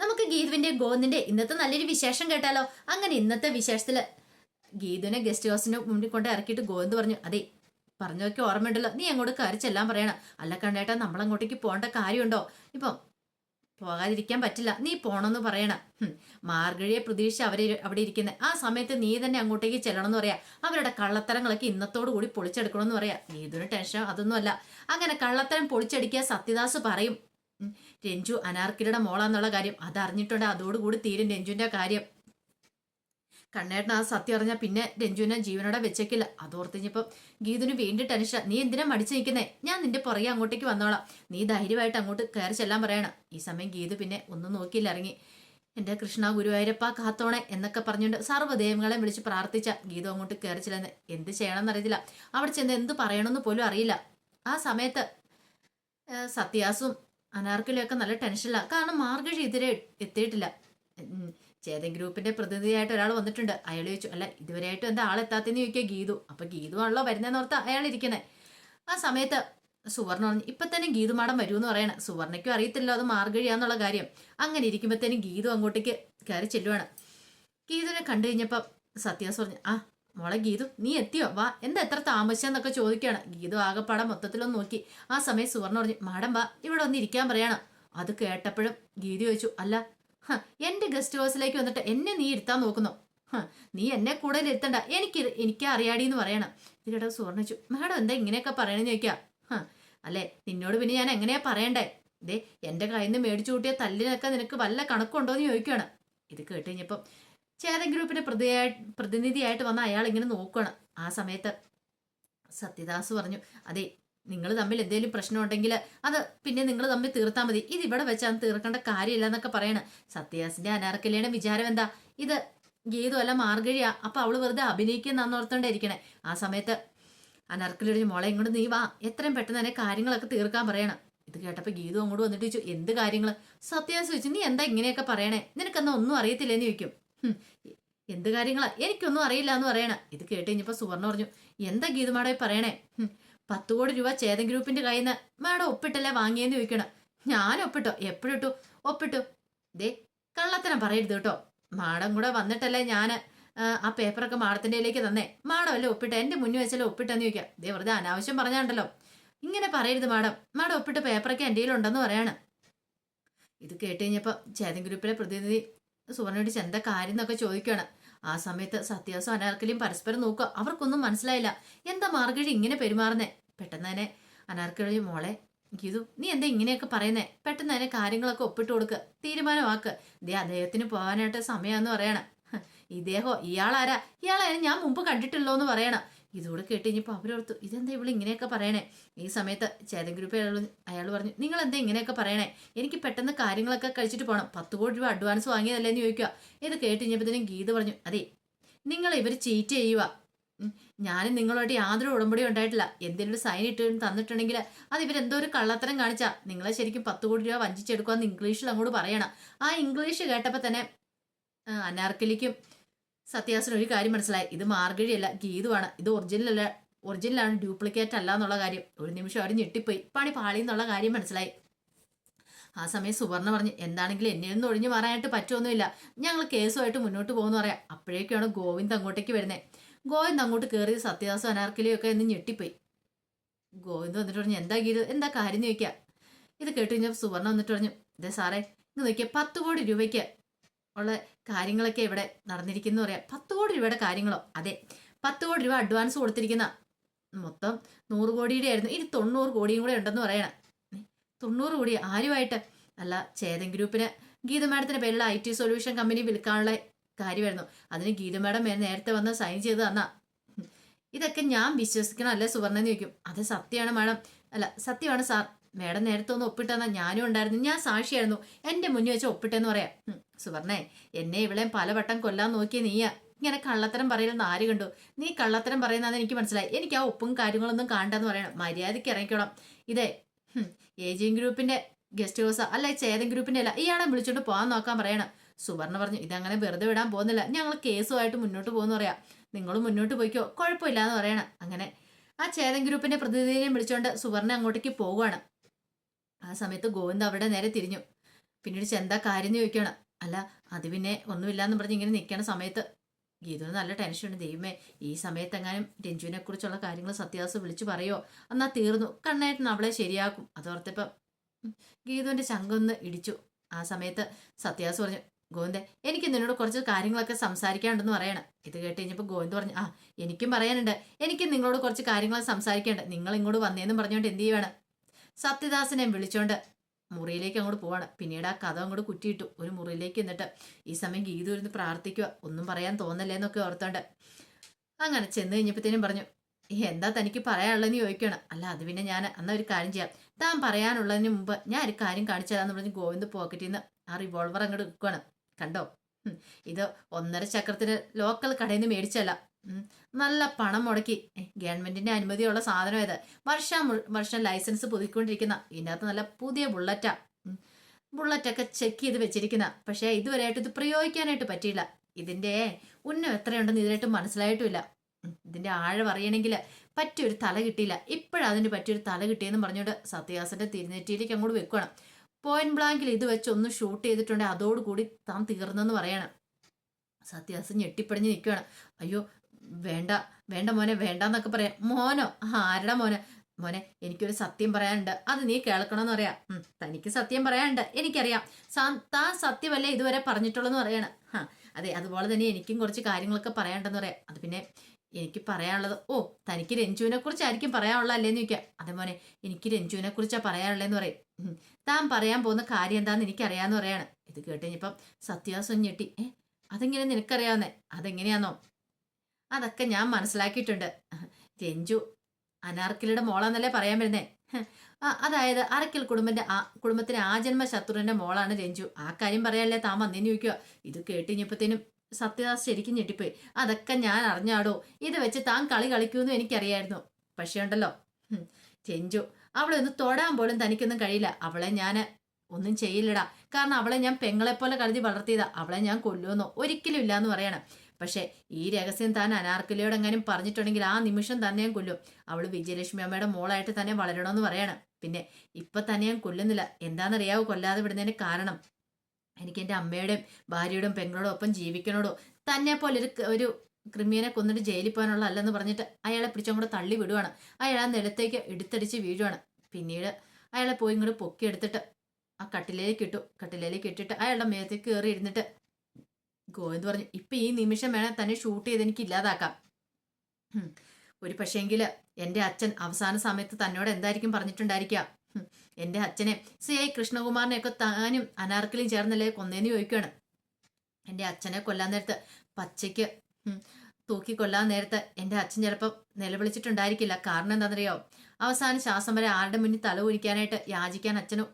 നമുക്ക് ഗീതുവിന്റെ ഗോന്നിന്റെ ഇന്നത്തെ നല്ലൊരു വിശേഷം കേട്ടാലോ? അങ്ങനെ ഇന്നത്തെ വിശേഷത്തിൽ ഗീതുവിനെ ഗസ്റ്റ് ഹൗസിന് മുന്നിൽ കൊണ്ട് ഇറക്കിയിട്ട് ഗോവിന്ദ് പറഞ്ഞു അതെ പറഞ്ഞൊക്കെ ഓർമ്മയുണ്ടല്ലോ. നീ അങ്ങോട്ട് കയറി ചെല്ലാൻ പറയണം. അല്ല കണ്ടേട്ടാ നമ്മൾ അങ്ങോട്ടേക്ക് പോകേണ്ട കാര്യമുണ്ടോ? ഇപ്പം പോകാതിരിക്കാൻ പറ്റില്ല. നീ പോണമെന്ന് പറയണം. മാർഗഴിയെ പ്രതീക്ഷിച്ച് അവരെ അവിടെ ഇരിക്കുന്നത് ആ സമയത്ത് നീ തന്നെ അങ്ങോട്ടേക്ക് ചെല്ലണമെന്ന് പറയാ. അവരുടെ കള്ളത്തരങ്ങളൊക്കെ ഇന്നത്തോടു കൂടി പൊളിച്ചെടുക്കണമെന്ന് പറയാ. നീതിന് ടെൻഷൻ അതൊന്നുമല്ല. അങ്ങനെ കള്ളത്തരം പൊളിച്ചടിക്കുക സത്യദാസ് പറയും. രഞ്ജു അനാർക്കിയുടെ മോളാന്നുള്ള കാര്യം അതറിഞ്ഞിട്ടുണ്ട്. അതോടുകൂടി തീരും രഞ്ജുവിന്റെ കാര്യം. കണ്ണേട്ടൻ ആ സത്യം അറിഞ്ഞാൽ പിന്നെ രഞ്ജുവിനെ ജീവനോടെ വെച്ചേക്കില്ല. അതോർത്തിഞ്ഞപ്പം ഗീതുന് വീണ്ടും ടെൻഷൻ നീ എന്തിനാ മടിച്ചു നിൽക്കുന്നേ? ഞാൻ നിന്റെ പുറകെ അങ്ങോട്ടേക്ക് വന്നോളാം. നീ ധൈര്യമായിട്ട് അങ്ങോട്ട് കയറി ചെല്ലാൻ പറയണം. ഈ സമയം ഗീതു പിന്നെ ഒന്നും നോക്കിയില്ല ഇറങ്ങി. എന്റെ കൃഷ്ണ ഗുരുവായൂരപ്പ കാത്തോണെ എന്നൊക്കെ പറഞ്ഞുകൊണ്ട് സർവദേവങ്ങളെ വിളിച്ച് പ്രാർത്ഥിച്ച ഗീതു അങ്ങോട്ട് കയറി ചെല്ലുന്നത് എന്ത് ചെയ്യണമെന്ന് അറിയത്തില്ല. അവിടെ ചെന്ന് എന്ത് പറയണമെന്ന് പോലും അറിയില്ല. ആ സമയത്ത് സത്യാസും അനാർക്കലും ഒക്കെ നല്ല ടെൻഷനില്ല കാരണം മാർഗഴി ഇതുവരെ എത്തിയിട്ടില്ല. ചേതൻ ഗ്രൂപ്പിന്റെ പ്രതിനിധിയായിട്ട് ഒരാൾ വന്നിട്ടുണ്ട്. അയാൾ ചോദിച്ചു അല്ല ഇതുവരെയായിട്ടും എന്താ ആളെത്താത്തെന്ന് ചോദിക്കുക ഗീതു. അപ്പൊ ഗീതു ആണല്ലോ വരുന്നതെന്ന് ഓർത്ത് അയാൾ ഇരിക്കണേ ആ സമയത്ത് സുവർണ പറഞ്ഞു ഇപ്പൊ തന്നെ ഗീതു മാഡം വരൂ എന്ന് പറയണം. സുവർണയ്ക്കും അറിയത്തില്ലോ അത് മാർഗഴിയാന്നുള്ള കാര്യം. അങ്ങനെ ഇരിക്കുമ്പോഴത്തേനും ഗീതു അങ്ങോട്ടേക്ക് കയറി ചെല്ലുവാണ്. ഗീതുവിനെ കണ്ടു കഴിഞ്ഞപ്പോ സത്യാസ് പറഞ്ഞു ആ മോളെ ഗീതു നീ എത്തിയോ? വാ എന്താ എത്ര താമസിച്ചെന്നൊക്കെ ചോദിക്കുകയാണ് ഗീതു ആകെപ്പാടെ മൊത്തത്തിലൊന്ന് നോക്കി. ആ സമയം സുവർണ പറഞ്ഞു മാഡം വാ ഇവിടെ ഒന്ന് ഇരിക്കാൻ പറയണം. അത് കേട്ടപ്പോഴും ഗീതു ചോദിച്ചു അല്ല എന്റെ ഗസ്റ്റ് ഹൗസിലേക്ക് വന്നിട്ട് എന്നെ നീ ഇരുത്താൻ നോക്കുന്നു. നീ എന്നെ കൂടുതൽ ഇരുത്തണ്ട. എനിക്ക് എനിക്ക് അറിയാടി എന്ന് പറയണം. ഇതിനിടെ സുവർണ മാഡം എന്താ ഇങ്ങനെയൊക്കെ പറയണെന്ന് ചോദിക്കാം? അല്ലേ നിന്നോട് പിന്നെ ഞാൻ എങ്ങനെയാ പറയണ്ടേ? ദേ എന്റെ കയ്യിൽ നിന്ന് മേടിച്ചു കൂട്ടിയ തല്ലിനൊക്കെ നിനക്ക് വല്ല കണക്കുണ്ടോ എന്ന് ചോദിക്കുകയാണ് ഇത് കേട്ട് കഴിഞ്ഞപ്പം ചേതൻ ഗ്രൂപ്പിന്റെ പ്രതിയായി പ്രതിനിധിയായിട്ട് വന്ന അയാൾ ഇങ്ങനെ നോക്കുകയാണ് ആ സമയത്ത് സത്യദാസ് പറഞ്ഞു അതെ നിങ്ങൾ തമ്മിൽ എന്തെങ്കിലും പ്രശ്നം ഉണ്ടെങ്കിൽ അത് പിന്നെ നിങ്ങൾ തമ്മിൽ തീർത്താൽ മതി. ഇത് ഇവിടെ വെച്ചാൽ തീർക്കേണ്ട കാര്യമില്ല എന്നൊക്കെ പറയണം. സത്യദാസിന്റെ അനാർക്കലിയുടെ വിചാരം എന്താ? ഇത് ഗീതു അല്ല മാർഗഴിയാ. അപ്പൊ അവൾ വെറുതെ അഭിനയിക്കുന്നോർത്തോണ്ടിരിക്കണേ ആ സമയത്ത് അനർക്കലിയുടെ മോളെ ഇങ്ങോട്ട് നീ വാ. എത്രയും പെട്ടെന്ന് തന്നെ കാര്യങ്ങളൊക്കെ തീർക്കാൻ പറയണം. ഇത് കേട്ടപ്പോ ഗീതു അങ്ങോട്ട് വന്നിട്ട് ചോദിച്ചു എന്ത് കാര്യങ്ങൾ സത്യാസ് ചോദിച്ചു നീ എന്താ ഇങ്ങനെയൊക്കെ പറയണേ? നിനക്കെന്നാ ഒന്നും അറിയത്തില്ലെന്ന് ചോദിക്കും. "ഹും, എന്ത് കാര്യങ്ങളാ? എനിക്കൊന്നും അറിയില്ല എന്ന് പറയണ. ഇത് കേട്ട് കഴിഞ്ഞപ്പോ സുവർണ പറഞ്ഞു എന്താ ഗീതു പറയണേ? "ഹും, പത്ത് കോടി രൂപ ചേതൻ ഗ്രൂപ്പിന്റെ കയ്യിൽ നിന്ന് മാഡം ഒപ്പിട്ടല്ലേ വാങ്ങിയെന്ന് ചോദിക്കണം. ഞാൻ ഒപ്പിട്ടോ? എപ്പോഴിട്ടു ഒപ്പിട്ടു. ദേ കള്ളത്തനം പറയരുത് കേട്ടോ. മാഡം കൂടെ വന്നിട്ടല്ലേ ഞാൻ ആ പേപ്പറൊക്കെ മാഡത്തിന്റെ കയ്യിലേക്ക് തന്നേ. മാഡം അല്ലേ ഒപ്പിട്ട? എന്റെ മുന്നിൽ വെച്ചല്ലേ ഒപ്പിട്ടെന്ന് ചോദിക്കാം. ദേ വെറുതെ അനാവശ്യം പറഞ്ഞാണ്ടല്ലോ. ഇങ്ങനെ പറയരുത് മാഡം. മാഡം ഒപ്പിട്ട് പേപ്പറൊക്കെ എന്റെ കയ്യിലുണ്ടെന്ന് പറയാണ്. ഇത് കേട്ട് കഴിഞ്ഞപ്പോൾ ചേതൻ ഗ്രൂപ്പിലെ പ്രതിനിധി സുവർണയോട് ചെന്ത കാര്യം എന്നൊക്കെ ചോദിക്കുകയാണ് ആ സമയത്ത് സത്യാസും അനാർക്കലിയും പരസ്പരം നോക്കുക. അവർക്കൊന്നും മനസ്സിലായില്ല. എന്താ മാർഗഴി ഇങ്ങനെ പെരുമാറുന്നേ? പെട്ടെന്ന് തന്നെ അനാർക്കലി മോളെ ഗീതു നീ എന്താ ഇങ്ങനെയൊക്കെ പറയുന്നേ? പെട്ടെന്ന് തന്നെ കാര്യങ്ങളൊക്കെ ഒപ്പിട്ട് കൊടുക്കുക തീരുമാനമാക്ക്. ദേ അദ്ദേഹത്തിന് പോകാനായിട്ട് സമയമെന്ന് പറയണം. ഇദ്ദേഹോ ഇയാളാരാ? ഇയാളെ ഞാൻ മുമ്പ് കണ്ടിട്ടുള്ളോ എന്ന് പറയണം. ഇതുകൂടെ കേട്ട് കഴിഞ്ഞപ്പോൾ അവരോർത്തു ഇതെന്താ ഇവിടെ ഇങ്ങനെയൊക്കെ പറയണേ? ഈ സമയത്ത് ചേതൻ ഗ്രൂപ്പ് അയാൾ അയാൾ പറഞ്ഞു നിങ്ങൾ എന്താ ഇങ്ങനെയൊക്കെ പറയണേ? എനിക്ക് പെട്ടെന്ന് കാര്യങ്ങളൊക്കെ കഴിച്ചിട്ട് പോകണം പത്ത് കോടി രൂപ അഡ്വാൻസ് വാങ്ങിയതല്ലേ എന്ന് ചോദിക്കുക ഇത് കേട്ട് കഴിഞ്ഞപ്പോഴത്തേനും ഗീത പറഞ്ഞു അതെ നിങ്ങൾ ഇവർ ചീറ്റ് ചെയ്യുക ഞാനും നിങ്ങളുമായിട്ട് യാതൊരു ഉടമ്പടി ഉണ്ടായിട്ടില്ല. എന്തെങ്കിലും ഒരു സൈൻ ഇട്ട് തന്നിട്ടുണ്ടെങ്കിൽ അത് ഇവരെന്തോ ഒരു കള്ളത്തരം കാണിച്ചാൽ നിങ്ങളെ ശരിക്കും പത്ത് കോടി രൂപ വഞ്ചിച്ചെടുക്കുക എന്ന് ഇംഗ്ലീഷിൽ അങ്ങോട്ട് പറയണം. ആ ഇംഗ്ലീഷ് കേട്ടപ്പോൾ തന്നെ അനാർക്കലിക്കും സത്യാസിന് ഒരു കാര്യം മനസ്സിലായി. ഇത് മാർഗഴിയല്ല ഗീതുവാണ്. ഇത് ഒറിജിനൽ അല്ല ഒറിജിനലാണ് ഡ്യൂപ്ലിക്കേറ്റ് അല്ല എന്നുള്ള കാര്യം. ഒരു നിമിഷം അവർ ഞെട്ടിപ്പോയി. പണി പാളി എന്നുള്ള കാര്യം മനസ്സിലായി. ആ സമയം സുവർണ പറഞ്ഞു എന്താണെങ്കിലും എന്നെ ഒന്നും ഒഴിഞ്ഞു മാറാനായിട്ട് പറ്റുമൊന്നുമില്ല ഞങ്ങൾ കേസുമായിട്ട് മുന്നോട്ട് പോകുന്നു പറയാം. അപ്പോഴേക്കാണ് ഗോവിന്ദ് അങ്ങോട്ടേക്ക് വരുന്നത് ഗോവിന്ദ് അങ്ങോട്ട് കയറി സത്യദാസും അനാർക്കലിയും ഒക്കെ എന്ന് ഞെട്ടിപ്പോയി. ഗോവിന്ദ് വന്നിട്ട് പറഞ്ഞു എന്താ ഗീത? എന്താ കാര്യം ചോദിക്കുക ഇത് കേട്ട് കഴിഞ്ഞപ്പോൾ സുവർണ വന്നിട്ട് പറഞ്ഞു ഇതേ സാറേ ഇന്ന് നോക്കിയ പത്ത് കോടി രൂപയ്ക്ക് ഉള്ള കാര്യങ്ങളൊക്കെ ഇവിടെ നടന്നിരിക്കുന്നു പറയാം. പത്ത് കോടി രൂപയുടെ കാര്യങ്ങളോ? അതെ. പത്ത് കോടി രൂപ അഡ്വാൻസ് കൊടുത്തിരിക്കുന്ന മൊത്തം നൂറ് കോടിയുടെ ആയിരുന്നു. ഇനി തൊണ്ണൂറ് കോടിയും കൂടെ ഉണ്ടെന്ന് പറയണം. തൊണ്ണൂറ് കോടി ആരുമായിട്ട്? അല്ല ചേതൻ ഗ്രൂപ്പിന് ഗീത മാഡത്തിന്റെ പേരിലുള്ള ഐ ടി സൊല്യൂഷൻ കമ്പനി വിൽക്കാനുള്ള കാര്യമായിരുന്നു. അതിന് ഗീത മാഡം നേരത്തെ വന്ന് സൈൻ ചെയ്ത് തന്ന. ഇതൊക്കെ ഞാൻ വിശ്വസിക്കണം അല്ലേ സുവർണ എന്ന് ചോദിക്കും. അത് സത്യമാണ് മാഡം. അല്ല സത്യമാണ് സാർ. മേഡം നേരത്തെ ഒന്ന് ഒപ്പിട്ടെന്നാ ഞാനും ഉണ്ടായിരുന്നു. ഞാൻ സാക്ഷിയായിരുന്നു. എന്റെ മുന്നിൽ വെച്ച് ഒപ്പിട്ടെന്ന് പറയാം. സുവർണേ എന്നെ ഇവളെയും പലവട്ടം കൊല്ലാൻ നോക്കിയ നീയാ. ഇങ്ങനെ കള്ളത്തരം പറയലെന്ന് ആര് കണ്ടു? നീ കള്ളത്തരം പറയുന്നതെന്ന് എനിക്ക് മനസ്സിലായി. എനിക്ക് ആ ഒപ്പും കാര്യങ്ങളൊന്നും കാണണ്ടെന്ന് പറയണം. മര്യാദയ്ക്ക് ഇറങ്ങിക്കോളാം. ഇതേ ഏജിങ് ഗ്രൂപ്പിന്റെ ഗസ്റ്റ് ഹൗസ്. അല്ല ചേതൻ ഗ്രൂപ്പിന്റെ അല്ല. ഇയാളെ വിളിച്ചോണ്ട് പോകാൻ നോക്കാൻ പറയണം. സുവർണ പറഞ്ഞു ഇതങ്ങനെ വെറുതെ വിടാൻ പോകുന്നില്ല. ഞങ്ങൾ കേസുമായിട്ട് മുന്നോട്ട് പോകുന്നു പറയാം. നിങ്ങൾ മുന്നോട്ട് പോയിക്കോ. കുഴപ്പമില്ല എന്ന് പറയണം. അങ്ങനെ ആ ചേതൻ ഗ്രൂപ്പിന്റെ പ്രതിനിധിയെ വിളിച്ചോണ്ട് സുവർണ അങ്ങോട്ടേക്ക് പോവുകയാണ് ആ സമയത്ത് ഗോവിന്ദ് അവിടെ നേരെ തിരിഞ്ഞു. പിന്നീട് ചെന്താ കാര്യം ചോദിക്കണം അല്ല അത് പിന്നെ ഒന്നുമില്ലാന്ന് പറഞ്ഞ് ഇങ്ങനെ നിൽക്കണ സമയത്ത് ഗീതുവിന് നല്ല ടെൻഷനുണ്ട് ദൈവമേ ഈ സമയത്ത് എങ്ങാനും രഞ്ജുവിനെ കുറിച്ചുള്ള കാര്യങ്ങൾ സത്യാവസ്ഥ വിളിച്ചു പറയോ? എന്നാ തീർന്നു. കണ്ണായിട്ട് അവളെ ശരിയാക്കും. അതോർത്തപ്പം ഗീതുവിന്റെ ചങ്കൊന്ന് ഇടിച്ചു. ആ സമയത്ത് സത്യാസ് പറഞ്ഞു ഗോവിന്ദേ എനിക്ക് നിന്നോട് കുറച്ച് കാര്യങ്ങളൊക്കെ സംസാരിക്കാനുണ്ടെന്ന് പറയണം. ഇത് കേട്ട് കഴിഞ്ഞപ്പോൾ ഗോവിന്ദ് പറഞ്ഞു ആ എനിക്കും പറയാനുണ്ട്. എനിക്ക് നിങ്ങളോട് കുറച്ച് കാര്യങ്ങൾ സംസാരിക്കാനുണ്ട്. നിങ്ങൾ ഇങ്ങോട്ട് വന്നേന്നും പറഞ്ഞുകൊണ്ട് എന്ത് ചെയ്യുവാണ്? സത്യദാസനെ വിളിച്ചോണ്ട് മുറിയിലേക്ക് അങ്ങോട്ട് പോവാണ്. പിന്നീട് ആ കഥ അങ്ങോട്ട് കുറ്റിയിട്ടു. ഒരു മുറിയിലേക്ക് എന്നിട്ട് ഈ സമയം ഗീത പ്രാർത്ഥിക്കുക ഒന്നും പറയാൻ തോന്നല്ലേ എന്നൊക്കെ ഓർത്തോണ്ട്. അങ്ങനെ ചെന്ന് കഴിഞ്ഞപ്പോഴത്തേനും പറഞ്ഞു എന്താ തനിക്ക് പറയാനുള്ളതെന്ന് ചോദിക്കണം. അല്ല അത് പിന്നെ ഞാൻ എന്നാ ഒരു കാര്യം ചെയ്യാം. താൻ പറയാനുള്ളതിന് മുമ്പ് ഞാൻ ഒരു കാര്യം കാണിച്ചു തരാമെന്ന് പറഞ്ഞ് ഗോവിന്ദ് പോക്കറ്റിൽ നിന്ന് ആ റിവോൾവർ അങ്ങോട്ട് എടുക്കുകയാണ് കണ്ടോ? ഇത് ഒന്നര ചക്രത്തിന് ലോക്കൽ കടയിൽ നിന്ന് മേടിച്ചല്ല. നല്ല പണം മുടക്കി. ഗവൺമെന്റിന്റെ അനുമതിയുള്ള സാധനം ഇത്. വർഷം വർഷം ലൈസൻസ് പുതുക്കൊണ്ടിരിക്കുന്ന ഇതിനകത്ത് നല്ല പുതിയ ബുള്ളറ്റാ. ബുള്ളറ്റൊക്കെ ചെക്ക് ചെയ്ത് വെച്ചിരിക്കുന്ന. പക്ഷേ ഇതുവരെയായിട്ട് ഇത് പ്രയോഗിക്കാനായിട്ട് പറ്റിയില്ല. ഇതിന്റെ ഉന്നം എത്രയുണ്ടെന്ന് ഇതിനായിട്ട് മനസ്സിലായിട്ടുമില്ല. ഇതിന്റെ ആഴം അറിയണമെങ്കിൽ പറ്റിയൊരു തല കിട്ടിയില്ല. ഇപ്പോഴതിന് പറ്റിയൊരു തല കിട്ടിയെന്ന് പറഞ്ഞുകൊണ്ട് സത്യദാസന്റെ തിരുനെറ്റിയിലേക്ക് അങ്ങോട്ട് വെക്കണം പോയിന്റ് ബ്ലാങ്കിൽ ഇത് വെച്ച് ഒന്ന് ഷൂട്ട് ചെയ്തിട്ടുണ്ടെങ്കിൽ അതോടുകൂടി താൻ തീർന്നെന്ന് പറയണം. സത്യാസൻ ഞെട്ടിപ്പടിഞ്ഞ് നിൽക്കുകയാണ്. അയ്യോ വേണ്ട വേണ്ട മോനെ വേണ്ട എന്നൊക്കെ പറയാം. മോനോ? ആരുടെ മോനെ? മോനെ എനിക്കൊരു സത്യം പറയാനുണ്ട്. അത് നീ കേൾക്കണമെന്ന് പറയാം. തനിക്ക് സത്യം പറയാനുണ്ട്. എനിക്കറിയാം. താൻ സത്യമല്ലേ ഇതുവരെ പറഞ്ഞിട്ടുള്ളെന്ന് പറയണം. ഹാ അതെ അതുപോലെ തന്നെ എനിക്കും കുറച്ച് കാര്യങ്ങളൊക്കെ പറയാനുണ്ടെന്ന് പറയാം. അത് പിന്നെ എനിക്ക് പറയാനുള്ളത് ഓ തനിക്ക് രഞ്ജുവിനെ കുറിച്ചായിരിക്കും പറയാനുള്ള അല്ലേന്ന് ചോദിക്കാം. അതെ മോനെ എനിക്ക് രഞ്ജുവിനെ കുറിച്ചാണ് പറയാനുള്ളതെന്ന് പറയും. താൻ പറയാൻ പോകുന്ന കാര്യം എന്താന്ന് എനിക്കറിയാന്ന് പറയാണ്. ഇത് കേട്ട് കഴിഞ്ഞപ്പം സത്യാസം ഞെട്ടി. ഏ അതെങ്ങനെ നിനക്കറിയാവുന്നേ? അതെങ്ങനെയാന്നോ? അതൊക്കെ ഞാൻ മനസ്സിലാക്കിയിട്ടുണ്ട്. രഞ്ജു അനാർക്കിലിയുടെ മോളാന്നല്ലേ പറയാൻ വരുന്നേ? അതായത് അറക്കൽ കുടുംബന്റെ ആ കുടുംബത്തിലെ ആജന്മ ശത്രുവിന്റെ മോളാണ് രഞ്ജു. ആ കാര്യം പറയാല്ലേ താൻ വന്നേന്ന് ചോദിക്കുക. ഇത് കേട്ടിഞ്ഞപ്പത്തേനും സത്യദാസ് ശരിക്കും ഞെട്ടിപ്പോയി. അതൊക്കെ ഞാൻ അറിഞ്ഞാടോ? ഇത് വെച്ച് താൻ കളി കളിക്കുമെന്നും എനിക്കറിയായിരുന്നു. പക്ഷേ ഉണ്ടല്ലോ. രഞ്ജു അവളെ ഒന്ന് തൊടാൻ പോലും തനിക്കൊന്നും കഴിയില്ല. അവളെ ഞാൻ ഒന്നും ചെയ്യില്ലടാ. കാരണം അവളെ ഞാൻ പെങ്ങളെപ്പോലെ കരുതി വളർത്തിയതാ. അവളെ ഞാൻ കൊല്ലുമെന്നോ? ഒരിക്കലും ഇല്ല എന്ന് പറയണം. പക്ഷേ ഈ രഹസ്യം താൻ അനാർക്കലിയോട് എങ്ങാനും പറഞ്ഞിട്ടുണ്ടെങ്കിൽ ആ നിമിഷം തന്നെ ഞാൻ കൊല്ലും. അവൾ വിജയലക്ഷ്മി അമ്മയുടെ മോളായിട്ട് തന്നെ വളരണമെന്ന് പറയണം. പിന്നെ ഇപ്പം തന്നെ ഞാൻ കൊല്ലുന്നില്ല. എന്താണെന്നറിയാവോ? കൊല്ലാതെ വിടുന്നതിന് കാരണം. എനിക്ക് എന്റെ അമ്മയുടെയും ഭാര്യയുടെയും പെങ്ങളോടും ഒപ്പം ജീവിക്കണോടോ? തന്നെ പോലെ ഒരു ഒരു ക്രിമിയനെ കൊന്നിട്ട് ജയിലിൽ പോകാനുള്ള അല്ലെന്ന് പറഞ്ഞിട്ട് അയാളെ പിടിച്ചങ്ങോട്ട് തള്ളി വിടുവാണ്. അയാൾ ആ നിലത്തേക്ക് എടുത്തടിച്ച് വീഴുവാണ്. പിന്നീട് അയാളെ പോയി ഇങ്ങോട്ട് പൊക്കിയെടുത്തിട്ട് ആ കട്ടിലേക്ക് ഇട്ടു. കട്ടിലേക്ക് ഇട്ടിട്ട് അയാളുടെ മേത്തേക്ക് കയറി ഇരുന്നിട്ട് ഗോവിന്ദ് പറഞ്ഞു ഇപ്പൊ ഈ നിമിഷം വേണേൽ തന്നെ ഷൂട്ട് ചെയ്ത് എനിക്ക് ഇല്ലാതാക്കാം. ഒരു പക്ഷേങ്കിൽ എന്റെ അച്ഛൻ അവസാന സമയത്ത് തന്നോട് എന്തായിരിക്കും പറഞ്ഞിട്ടുണ്ടായിരിക്കുക എന്റെ അച്ഛനെ സി ഐ കൃഷ്ണകുമാറിനെയൊക്കെ താനും അനാർക്കലിയും ചേർന്നല്ലേ കൊന്നേന്ന് ചോദിക്കുകയാണ് എന്റെ അച്ഛനെ കൊല്ലാൻ നേരത്ത് പച്ചയ്ക്ക് തൂക്കി കൊല്ലാൻ നേരത്ത് എന്റെ അച്ഛൻ ചിലപ്പോൾ നിലവിളിച്ചിട്ടുണ്ടായിരിക്കില്ല. കാരണം എന്താണെന്നറിയോ? അവസാന ശ്വാസം വരെ ആരുടെ മുന്നിൽ തല കുനിക്കാനായിട്ട് യാചിക്കാൻ അച്ഛനും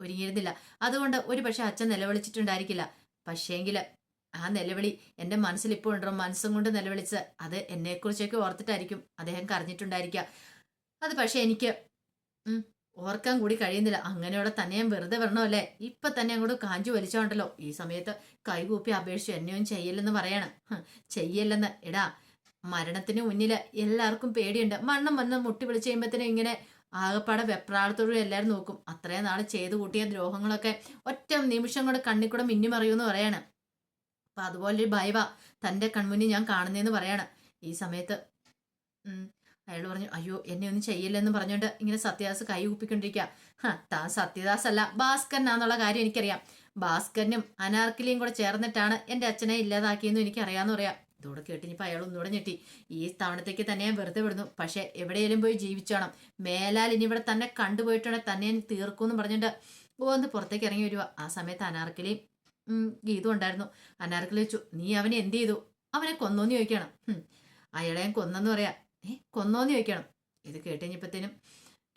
ഒരുങ്ങിയിരുന്നില്ല. അതുകൊണ്ട് ഒരു പക്ഷെ അച്ഛൻ നിലവിളിച്ചിട്ടുണ്ടായിരിക്കില്ല. പക്ഷേങ്കിൽ ആ നിലവിളി എന്റെ മനസ്സിൽ ഇപ്പോൾ ഉണ്ടോ? മനസ്സും കൊണ്ട് നിലവിളിച്ച് അത് എന്നെക്കുറിച്ചൊക്കെ ഓർത്തിട്ടായിരിക്കും അദ്ദേഹം കരഞ്ഞിട്ടുണ്ടായിരിക്കുക. അത് പക്ഷേ എനിക്ക് ഓർക്കാൻ കൂടി കഴിയുന്നില്ല. അങ്ങനെയുള്ള തന്നെ ഞാൻ വെറുതെ വരണമല്ലേ? ഇപ്പൊ തന്നെ അങ്ങോട്ട് കാഞ്ചു വലിച്ചോണ്ടല്ലോ. ഈ സമയത്ത് കൈകൂപ്പി അപേക്ഷിച്ചു എന്നെയും ചെയ്യല്ലെന്ന് പറയണം. ചെയ്യല്ലെന്ന്. എടാ മരണത്തിന് മുന്നിൽ എല്ലാവർക്കും പേടിയുണ്ട്. മണ്ണം വന്ന് മുട്ടി വിളിച്ചു കഴിയുമ്പത്തേനും ഇങ്ങനെ ആകപ്പാടെ വെപ്രാളത്തോടും എല്ലാവരും നോക്കും. അത്രയും നാൾ ചെയ്തു കൂട്ടിയ ദ്രോഹങ്ങളൊക്കെ ഒറ്റ നിമിഷം കൊണ്ട് കണ്ണിക്കൂടെ മിന്നിമറിയൂന്ന് പറയാണ്. അപ്പൊ അതുപോലൊരു ഭയവ തന്റെ കൺമുന്നിൽ ഞാൻ കാണുന്നതെന്ന് പറയാണ്. ഈ സമയത്ത് അയാൾ പറഞ്ഞു അയ്യോ എന്നെ ഒന്നും ചെയ്യില്ലെന്ന് പറഞ്ഞുകൊണ്ട് ഇങ്ങനെ സത്യദാസ് കൈ കൂപ്പിക്കൊണ്ടിരിക്കുക ഹ താൻ സത്യദാസ് അല്ല ഭാസ്കരനാന്നുള്ള കാര്യം എനിക്കറിയാം. ഭാസ്കരനും അനാർക്കിലിയും കൂടെ ചേർന്നിട്ടാണ് എന്റെ അച്ഛനെ ഇല്ലാതാക്കിയെന്നും എനിക്കറിയാമെന്ന് പറയാം. ഇതോടെ കേട്ടിനിപ്പോൾ അയാൾ ഒന്നുകൂടെ ഞെട്ടി. ഈ തവണത്തേക്ക് തന്നെ ഞാൻ വെറുതെ വിടുന്നു. പക്ഷേ എവിടെയെങ്കിലും പോയി ജീവിച്ചോണം. മേലാൽ ഇനി ഇവിടെ തന്നെ കണ്ടുപോയിട്ടുണ്ടെങ്കിൽ തന്നെ ഞാൻ തീർക്കുമെന്ന് പറഞ്ഞിട്ട് ഓ ഒന്ന് പുറത്തേക്ക് ഇറങ്ങി വരുക ആ സമയത്ത് അനാർക്കലിയും ഗീതും ഉണ്ടായിരുന്നു അനാർക്കലി വെച്ചു നീ അവനെ എന്ത് ചെയ്തു? അവനെ കൊന്നോന്ന് ചോദിക്കണം. അയാളെ ഞാൻ കൊന്നെന്ന് പറയാ. ഏ കൊന്നോന്ന് ചോദിക്കണം? ഇത് കേട്ടുകഴിഞ്ഞപ്പോഴത്തേനും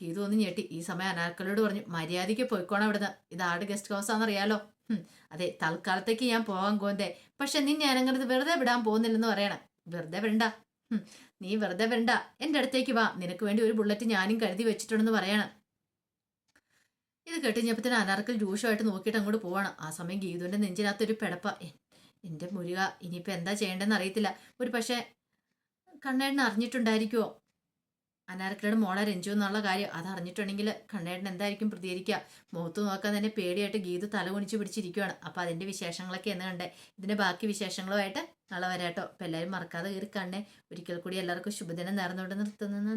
ഗീതു ഒന്ന് ഞെട്ടി. ഈ സമയം അനാർക്കലിയോട് പറഞ്ഞു മര്യാദയ്ക്ക് പോയിക്കോണം അവിടുന്ന്. ഇത് ആട് ഗസ്റ്റ് അറിയാലോ അതെ തൽക്കാലത്തേക്ക് ഞാൻ പോകാൻ കോന്തേ പക്ഷെ നിന്നെ ഞാനങ്ങനെ വെറുതെ വിടാൻ പോകുന്നില്ലെന്ന് പറയണം. വെറുതെ വിടണ്ട നീ വെറുതെ വിടണ്ട എന്റെ അടുത്തേക്ക് വാ. നിനക്ക് വേണ്ടി ഒരു ബുള്ളറ്റ് ഞാനും കരുതി വെച്ചിട്ടുണ്ടെന്ന് പറയണം. ഇത് കേട്ടുകഴിഞ്ഞപ്പത്തിന് അനാർക്കൽ രൂക്ഷമായിട്ട് നോക്കിയിട്ട് അങ്ങോട്ട് പോവാണ്. ആ സമയം ഗീതുവിന്റെ നെഞ്ചിനകത്തൊരു പിടപ്പ. എന്റെ മുരുക ഇനിയിപ്പോൾ എന്താ ചെയ്യേണ്ടതെന്ന് അറിയത്തില്ല. ഒരു പക്ഷേ കണ്ണേടിന് അറിഞ്ഞിട്ടുണ്ടായിരിക്കുമോ അനാർക്കലയുടെ മോളെ രഞ്ജു എന്നുള്ള കാര്യം അത് അറിഞ്ഞിട്ടുണ്ടെങ്കിൽ കണ്ണേട്ടൻ എന്തായിരിക്കും പ്രതികരിക്കുക? മുഖത്ത് നോക്കാൻ തന്നെ പേടിയായിട്ട് ഗീതു തല കുണിച്ച് പിടിച്ചിരിക്കുകയാണ് അപ്പോൾ അതിന്റെ വിശേഷങ്ങളൊക്കെ എന്ന് കണ്ടേ? ഇതിന്റെ ബാക്കി വിശേഷങ്ങളുമായിട്ട് നാളെ വരാട്ടോ. അപ്പോൾ എല്ലാവരും മറക്കാതെ കയറി കണ്ണേ. ഒരിക്കൽ കൂടി എല്ലാവർക്കും ശുഭദിനം നേർന്നുകൊണ്ട് നിർത്തുന്നു.